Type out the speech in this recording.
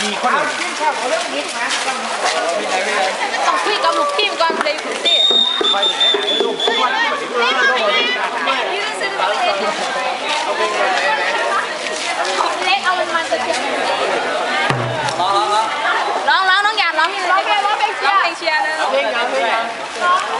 กี่คนเลยต้องคุยกับลูกทีมก่อนเลยคุณสิเล็กเอามันมันจะเทียมร้องร้องร้องน้องหยาดร้องร้องเพลงร้องเพลงเชียร์ร้องเพลงเชียร์นะร้องเพลงร้องเพลง